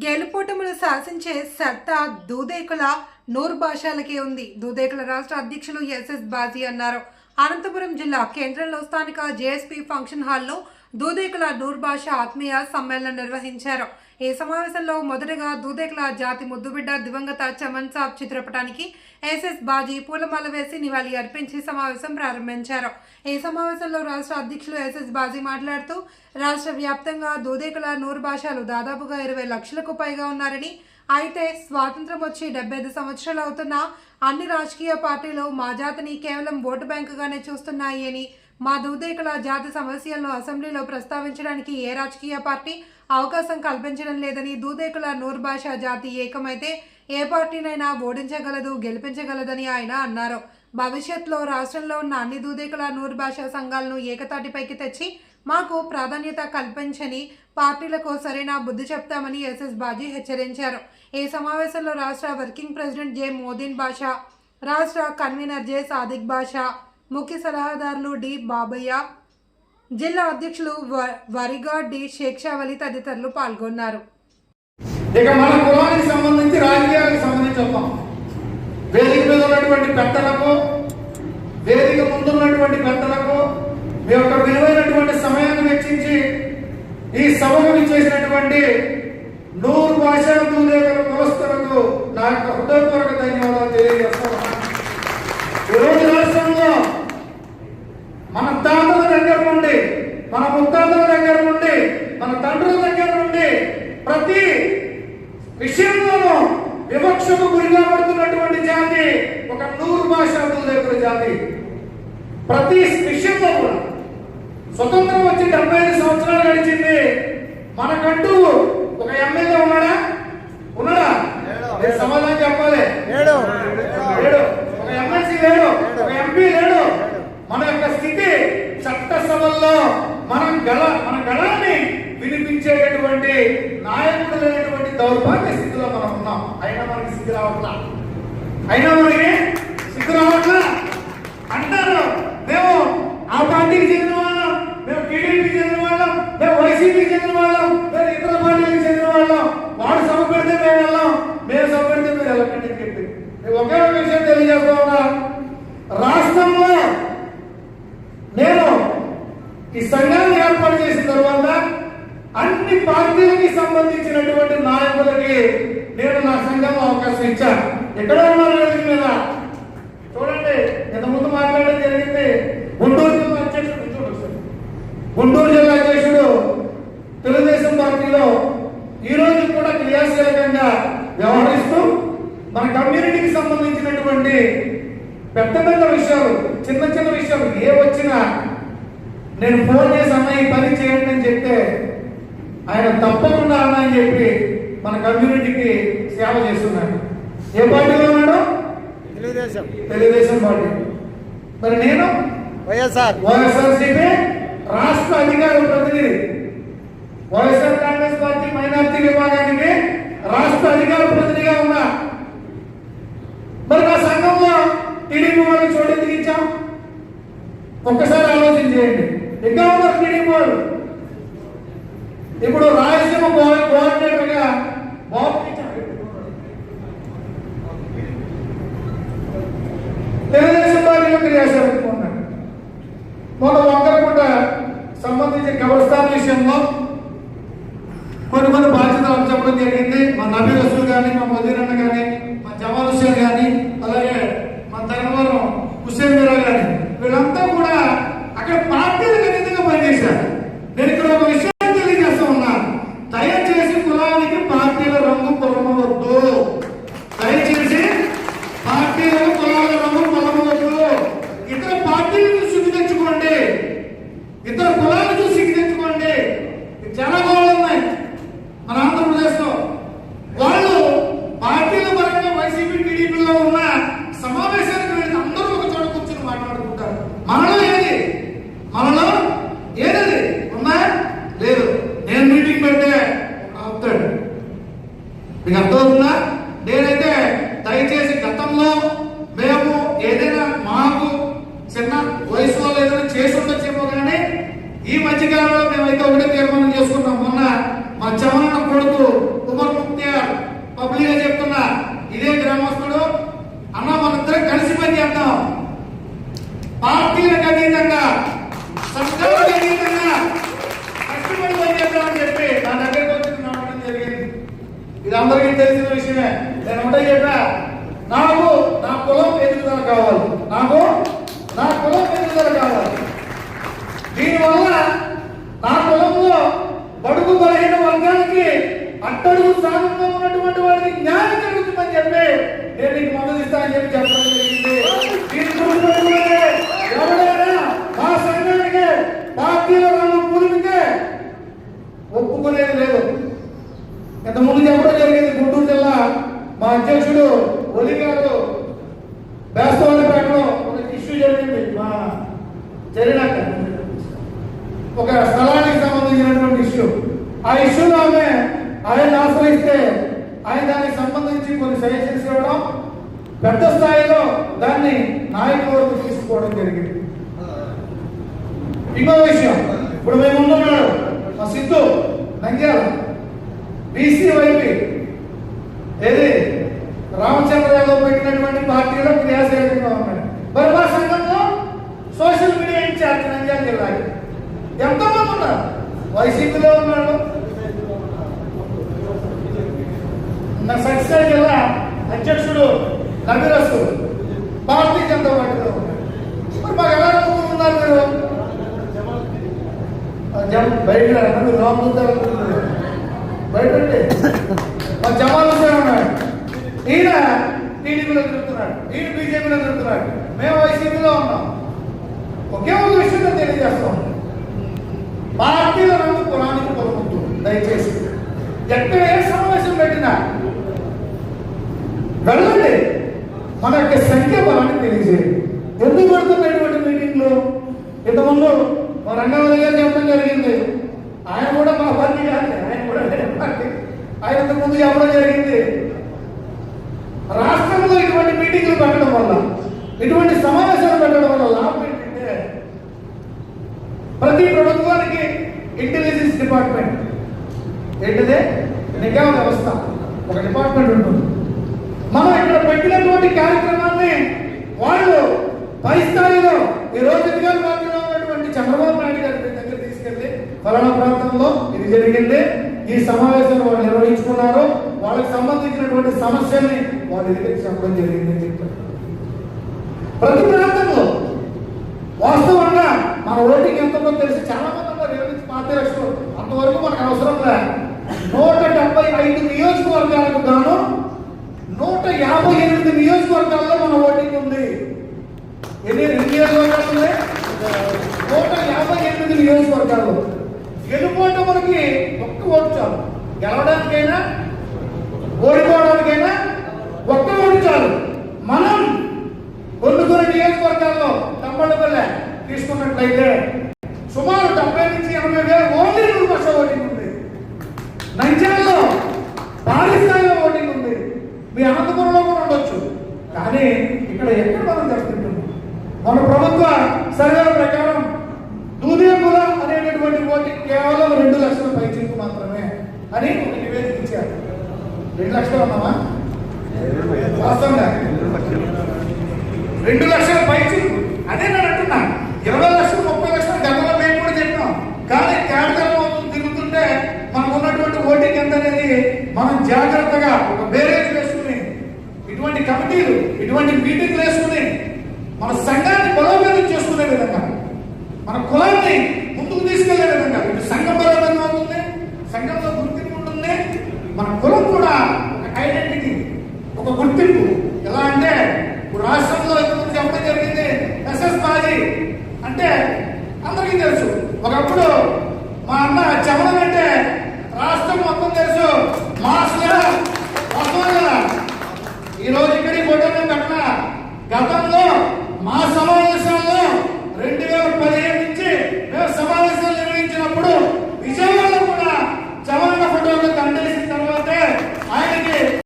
గెలుపోటములు శాసించే సత్తా దూదేకుల నూరు భాషలకే ఉంది. దూదేకుల రాష్ట్ర అధ్యక్షులు ఎస్ఎస్ బాజీ అన్నారు. అనంతపురం జిల్లా కేంద్రంలో స్థానిక జేఎస్పీ ఫంక్షన్ హాల్లో దూదేకుల నూర్భాష ఆత్మీయ సమ్మేళనం నిర్వహించారు. ఈ సమావేశంలో మొదటగా దూదేకుల జాతి ముద్దుబిడ్డ దివంగత చమన్ సాబ్ చిత్రపటానికి ఎస్ఎస్ బాజీ పూలమాల వేసి నివాళి అర్పించి సమావేశం ప్రారంభించారు. ఈ సమావేశంలో రాష్ట్ర అధ్యక్షులు ఎస్ఎస్ బాజీ మాట్లాడుతూ రాష్ట్ర వ్యాప్తంగా దూదేకుల నూరు భాషలు దాదాపుగా ఇరవై లక్షలకు పైగా ఉన్నారని అయితే స్వాతంత్రం వచ్చి డెబ్బై ఐదు సంవత్సరాలు అవుతున్నా అన్ని రాజకీయ పార్టీలు మా జాతిని కేవలం ఓటు బ్యాంకుగానే చూస్తున్నాయి అని మా దూదేకుల జాతి సమస్యలను అసెంబ్లీలో ప్రస్తావించడానికి ఏ రాజకీయ పార్టీ అవకాశం కల్పించడం లేదని దూదేకుల నూర్భాషా జాతి ఏకమైతే ఏ పార్టీనైనా ఓడించగలదు గెలిపించగలదని ఆయన అన్నారు. భవిష్యత్తులో రాష్ట్రంలో ఉన్న అన్ని దూదేకుల నూరు సంఘాలను ఏకతాటిపైకి తెచ్చి మాకు ప్రాధాన్యత కల్పించని పార్టీలకు సరైన బుద్ధి చెప్తామని ఎస్ఎస్ బాజీ హెచ్చరించారు. ఈ సమావేశంలో రాష్ట్ర వర్కింగ్ ప్రెసిడెంట్ జే. మోదీన్ భాష రాష్ట్ర కన్వీనర్ జే. సాదిక్ భాషా ముఖ్య సలహాదారులు డి బాబయ్య. జిల్లా అధ్యక్షులు వ- వరిగా డి షేక్షావలి తదితరులు పాల్గొన్నారు. ఇక మన కులానికి సంబంధించి రాజకీయాలకు సంబంధించి వస్తాం వేదిక మీద ఉన్నటువంటి పెద్దలకు వేదిక ముందున్నటువంటి పెద్దలకు మీ యొక్క విలువైనటువంటి సమయాన్ని వెచ్చించి ఈ సభకు ఇచ్చేసినటువంటి నూరు భాషా దూదేవుల కులస్తులకు నా యొక్క హృదయపూర్వక ధన్యవాదాలు తెలియజేస్తున్నాను ఈరోజు రాష్ట్రంలో మన తాతల దగ్గర నుండి మన ముత్తాతల దగ్గర నుండి మన తండ్రుల దగ్గర నుండి ప్రతి విషయంలోనూ వివక్షకు గురి కాబడుతున్నటువంటి జాతి ఒక నూరు భాషా దూదేకుల జాతి. ప్రతి విషయంలో కూడా. స్వతంత్రం వచ్చి డెబ్బై ఐదు సంవత్సరాలు గడిచింది. మనకంటూ ఒక ఎమ్మెల్యే ఉన్నాడా? ఉన్నాడా? నేను సమాధానం చెప్పాలి. లేడు. ఒక ఎమ్మెల్సీ లేడు. ఒక ఎంపీ లేడు. మన యొక్క స్థితి చట్టసభల్లో మనం గల మన గళాన్ని వినిపించేటటువంటి నాయకుడు లేనటువంటి దౌర్భాగ్య స్థితిలో మనం ఉన్నాం. అయినా మనకి స్థితి రావట్లా? అయినా మనకి స్థితి రావట్లా అంటారు. మేము ఆ పార్టీకి చెందిన వాళ్ళం మేము టీడీపీకి చెందిన వాళ్ళం మేము వైసీపీకి చెందిన వాళ్ళం మేము ఇతర పార్టీలకు చెందిన వాళ్ళం వాడు సభ పెడితే మేము వెళ్ళాం మేము సభ పెడితే మీరు వెళ్ళకండి అని చెప్పి నేను ఒకే ఒక విషయం తెలియజేస్తా ఉన్నా రాష్ట్రంలో నేను ఈ సంఘాన్ని ఏర్పాటు చేసిన తర్వాత అన్ని పార్టీలకి ఉన్నటువంటి నాయకులకి నేను నా సంఘం అవకాశం ఇచ్చాను. ఎక్కడ ఉన్నారు వేదిక మీద? చూడండి ఇంత ముందు మాట్లాడడం జరిగింది. గుంటూరు జిల్లా అధ్యక్షుడు చూడండి గుంటూరు జిల్లా అధ్యక్షుడు తెలుగుదేశం పార్టీలో ఈ రోజు కూడా క్రియాశీలకంగా వ్యవహరిస్తూ మన కమ్యూనిటీకి సంబంధించినటువంటి పెద్ద పెద్ద విషయాలు చిన్న చిన్న విషయాలు ఏ వచ్చినా నేను ఫోన్ చేసి అన్న ఈ పని చేయండి అని చెప్తే ఆయన తప్పకుండా అన్న అని చెప్పి మన కమ్యూనిటీకి సేవ చేస్తున్నాడు ఏ పార్టీలో ఉన్నాడు? తెలుగుదేశం. తెలుగుదేశం పార్టీ. మరి నేను? వైఎస్ఆర్. వైఎస్ఆర్సీపీ రాష్ట్ర అధికార ప్రతినిధి. వైఎస్ఆర్ కాంగ్రెస్ పార్టీ మైనార్టీ విభాగానికి రాష్ట్ర అధికార ప్రతినిధిగా ఉన్నా. మరి నా సంఘంలో టీడీపీ వాళ్ళకి చోటు ఎందుకు ఇచ్చాం? ఒక్కసారి ఆలోచన చేయండి. ఇంకా ఉన్నారు టీడీపీ వాళ్ళు? ఇప్పుడు రాయలసీమ కో- కోఆర్డినేటర్గా బాబు ఇచ్చాం తెలుగుదేశం పార్టీలో క్రియాశీలకున్నాడు మొన్న వంకరకుంట సంబంధించిన కబర్స్థాన్ విషయంలో కొన్ని కొన్ని బాధ్యతలు అప్పచెప్పడం జరిగింది. మా నబీ రసూల్ కానీ మా మదీరన్న కానీ మా జమాల్ హుసేన్ కానీ అలాగే మా ధర్మవరం హుసేన్ మీరా కానీ వీళ్ళంతా కూడా అక్కడ పార్టీలకు అతీతంగా పనిచేశారు నేను ఇక్కడ ఒక విషయం తెలియజేస్తా ఉన్నాను దయచేసి కులానికి పార్టీల రంగు పొలమవద్దు దయచేసి పార్టీలకు కులాల రంగు పొలమవద్దు ఇతర పార్టీలను శుద్ధి తెచ్చుకోండి ఇతర కులాలను చూసి సిగ్గు తెచ్చుకోండి చాలా గోళ్ళు ఉన్నాయి మన ఆంధ్రప్రదేశ్లో వాళ్ళు పార్టీల పరంగా వైసీపీ టీడీపీలో ఉన్న సమావేశానికి వెళ్ళి అందరూ ఒక చోట కూర్చొని మాట్లాడుకుంటారు మనలో ఏది మనలో ఏదది ఉందా లేదు నేను మీటింగ్ పెడితే ఆపుతాడు మీకు అర్థమవుతుందా నేనైతే దయచేసి గతంలో మేము ఏదైనా మాకు చిన్న వయసు వాళ్ళు ఏదైనా చేసి ఉండొచ్చేమో కానీ ఈ మధ్య కాలంలో మేమైతే ఒకటే తీర్మానం చేసుకున్నాం మొన్న మా చమన కొడుకు కుమార్ పబ్లిక్గా చెప్తున్నా ఇదే గ్రామస్తుడు అన్న మనందరం కలిసి పని చేద్దాం. పార్టీలకు అతీతంగా సంస్థలకు అతీతంగా కష్టపడి పని చేద్దామని చెప్పి నా దగ్గరకు వచ్చి నమ్మడం జరిగింది. ఇది అందరికీ తెలిసిన విషయమే. నేను ఒకటే చెప్పా నాకు నా కులం ఎదుగుదల కావాలి. నాకు నా కులం ఎదుగుదల కావాలి. దీనివల్ల నా కులంలో బడుగు బలహీన వర్గానికి అట్టడుగు స్థానంలో ఉన్నటువంటి వారికి జ్ఞానం కలుగుతుందని చెప్పి నేను నీకు మద్దతు ఇస్తానని చెప్పి చెప్పడం జరిగింది. ఎవరైనా మా సంఘానికి పార్టీల రంగం పూలిపితే ఒప్పుకునేది లేదు. ఇంత ముందు చెప్పడం జరిగింది గుంటూరు జిల్లా మా అధ్యక్షుడు ఒలి గారు బేస్తవాళ్ళపేటలో ఒక ఇష్యూ జరిగింది మా జరిగినాక ఒక స్థలానికి సంబంధించినటువంటి ఇష్యూ ఆ ఇష్యూలో ఆమె ఆయన ఆశ్రయిస్తే ఆయన దానికి సంబంధించి కొన్ని సజెషన్స్ ఇవ్వడం పెద్ద స్థాయిలో దాన్ని నాయకుల వరకు తీసుకోవడం జరిగింది. ఇంకో విషయం ఇప్పుడు మేము ఉన్నాడు మా సిద్ధు నంద్యాల బీసీ వైపీ ఏది? రామచంద్ర యాదవ్ పెట్టినటువంటి పార్టీలో క్రియాశీలకంగా ఉన్నాడు. మరి మా సంఘంలో సోషల్ మీడియా ఇన్ఛార్జ్ నంద్యాల జిల్లాకి. ఎంతమంది ఉన్నారు? వైసీపీలో ఉన్నాడు. నా సత్యసాయి జిల్లా అధ్యక్షుడు నబిరసు భారతీయ జనతా పార్టీలో ఉన్నాడు. మాకు ఎలా నమ్మకం మీరు? బయట రా, మీరు రామదూతాలు బయట మా జమాల్ హుసేన్ ఉన్నాడు. ఈయన టీడీపీలో తిరుగుతున్నాడు. ఈయన బీజేపీలో తిరుగుతున్నాడు. మేము వైసీపీలో ఉన్నాం. ఒకే ఒక విషయం తెలియజేస్తాం పార్టీల రంగు కులానికి పొలముద్దు దయచేసి. ఎక్కడ ఏ సమావేశం పెట్టినా వెళ్ళండి. మన యొక్క సంఖ్య బలాన్ని తెలియజేయండి ఎందుకు పెడుతున్నటువంటి మీటింగ్లు ఇంతకుముందు మా రంగవల్లి గారు చెప్పడం జరిగింది ఆయన కూడా మా పార్టీ కాదు ఆయన కూడా వేరే పార్టీ ఆయన ఇంతకుముందు చెప్పడం జరిగింది రాష్ట్రంలో ఇటువంటి మీటింగ్లు పెట్టడం వల్ల ఇటువంటి సమావేశాలు పెట్టడం వల్ల లాభం ఏంటంటే ప్రతి ప్రభుత్వానికి ఇంటెలిజెన్స్ డిపార్ట్మెంట్ ఏంటిదే నిఘా వ్యవస్థ ఒక డిపార్ట్మెంట్ ఉంటుంది మనం ఇక్కడ పెట్టినటువంటి కార్యక్రమాన్ని వాళ్ళు పై స్థాయిలో ఈ రోజు ఎన్నికల పార్టీలో ఉన్నటువంటి చంద్రబాబు నాయుడు గారి దగ్గర తీసుకెళ్ళి ఫలానా ప్రాంతంలో ఇది జరిగింది. ఈ సమావేశాన్ని వాళ్ళు నిర్వహించుకున్నారు. వాళ్ళకి సంబంధించినటువంటి సమస్యల్ని వాళ్ళ దగ్గర చెప్పడం జరిగిందని చెప్తారు చెప్పారు ప్రతి ప్రాంతంలో వాస్తవంగా మన ఓటింగ్ మంది తెలిసి? చాలా మంది ఉన్నారు. ఇరవై నుంచి పాతి లక్షలు. అంతవరకు మనకు అవసరం లే. నూట డెబ్బై ఐదు నియోజకవర్గాలకు గాను నూట యాభై ఎనిమిది నియోజకవర్గాల్లో మన ఓటింగ్ ఉంది. నియోజకవర్గాల్లో నియోజకవర్గాలు మనకి ఒక్క ఓటు చాలు. గెలవడానికైనా ఓడిపోవడానికైనా ఒక్క ఓటు చాలు. మనం పొందుకున్న నియోజకవర్గాల్లో తమ్మళ్ళపల్లె తీసుకున్నట్లయితే సుమారు డెబ్బై నుంచి ఎనభై వేల ఓన్లీ నూరు ఓటింగ్ ఉంది. నంద్యాలలో భారీ స్థాయిలో ఓటింగ్ ఉంది. మీ అనంతపురంలో కూడా ఉండొచ్చు. కానీ ఇక్కడ ఎక్కడ మనం జరుగుతుంటున్నాం మన ప్రభుత్వ సర్వేల ప్రకారం దూదేపుల అనేటటువంటి ఓటింగ్ కేవలం రెండు లక్షల పైచీలకు మాత్రమే అని ఒక నివేదిక ఇచ్చారు రెండు లక్షలు ఉన్నామా వాస్తవంగా. రెండు లక్షల పైచి. అదే నేను అంటున్నా. ఇరవై లక్షలు ముప్పై లక్షలు గతంలో మేము కూడా చెప్పినాం. కానీ కేంద్రంలో తిరుగుతుంటే మనకు ఉన్నటువంటి ఓటింగ్ ఎంత అనేది మనం జాగ్రత్తగా ఒక బేరేజ్ వేసుకుని ఇటువంటి కమిటీలు ఇటువంటి మీటింగ్లు వేసుకుని మన సంఘాన్ని బలోపేతం చేసుకునే విధంగా మన కులాన్ని ముందుకు తీసుకెళ్ళే విధంగా ఇటు సంఘం బలోపేతం అవుతుంది సంఘంలో గుర్తింపు ఉంటుంది మన కులం కూడా ఒక ఐడెంటిటీ ఒక గుర్తింపు. ఎలా అంటే ఇప్పుడు రాష్ట్రంలో ఇంతకుముందు చెప్పడం జరిగింది? ఎస్ఎస్ బాజీ అంటే అందరికీ తెలుసు. ఒకప్పుడు మా అన్న చమనం అంటే